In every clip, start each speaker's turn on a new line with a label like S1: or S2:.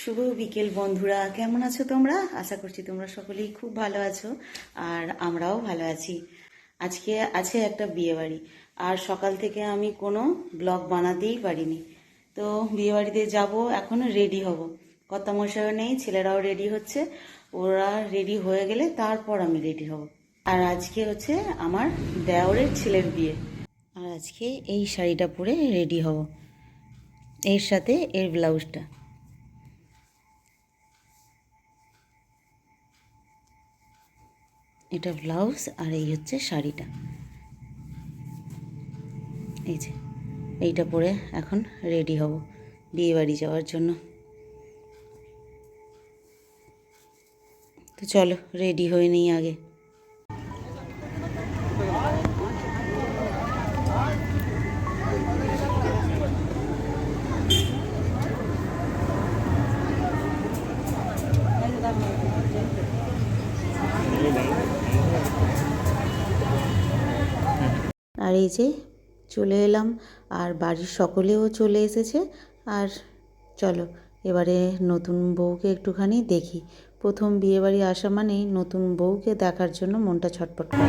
S1: শুভ বিকেল বন্ধুরা, কেমন আছো তোমরা? আশা করছি তোমরা সকলেই খুব ভালো আছো আর আমরাও ভালো আছি। আজকে আছে একটা বিয়ে বাড়ি আর সকাল থেকে আমি কোনো ব্লগ বানাতেই পারিনি। তো বিয়ে বাড়িতে যাব, এখন রেডি হব। কর্তা মশাইও নেই, ছেলেরাও রেডি হচ্ছে। ওরা রেডি হয়ে গেলে তারপর আমি রেডি হব। আর আজকে হচ্ছে আমার দেওরের ছেলের বিয়ে। আর আজকে এই শাড়িটা পরে রেডি হব। এর সাথে এর ব্লাউজটা। এটা ব্লাউজ আর এই হচ্ছে শাড়িটা। এই যে, এইটা পরে এখন রেডি হব বিয়ে বাড়ি যাওয়ার জন্য। তো চলো, রেডি হয়ে নিই আগে। আর এই যে চলে এলাম আর বাড়ির সকলেও চলে এসেছে। আর চলো এবারে নতুন বউকে একটুখানি দেখি। প্রথম বিয়ে বাড়ি আসা মানেই নতুন বউকে দেখার জন্য মনটা ছটপট করে।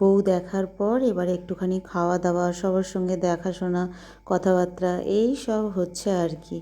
S1: বউ দেখার পর এবারে একটুখানি খাওয়া দাওয়া সবার সঙ্গে দেখাশোনা, কথাবার্তা, এই সব হচ্ছে আর কি।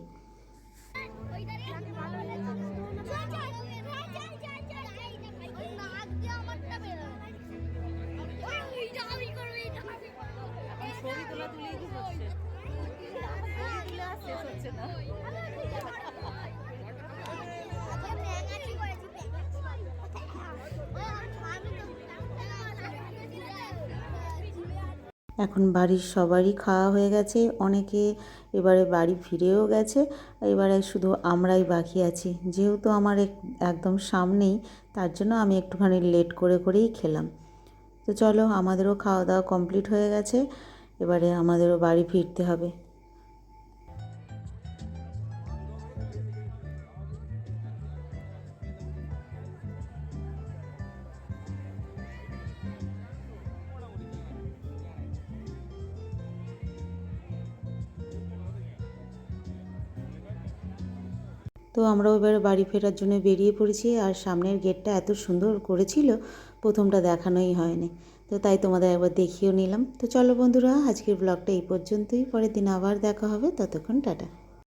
S1: এখন বাড়ির সবারই খাওয়া হয়ে গেছে, অনেকে এবারে বাড়ি ফিরেও গেছে, এবারে শুধু আমরাই বাকি আছি। যেহেতু আমার এক- একদম সামনেই, তার জন্য আমি একটুখানি লেট করে করেই খেলাম। তো চলো, আমাদেরও খাওয়া দাওয়া কমপ্লিট হয়ে গেছে, এবারে আমাদেরও বাড়ি ফিরতে হবে। তো আমরাও এবার বাড়ি ফেরার জন্য বেরিয়ে পড়েছি আর সামনের গেটটা এত সুন্দর করেছিল, প্রথমটা দেখানোই হয়নি। তো তাই তোমাদের একবার দেখিয়েও নিলাম। তো চলো বন্ধুরা, আজকের ব্লগটা এই পর্যন্তই। পরের দিন আবার দেখা হবে। ততক্ষণ টাটা।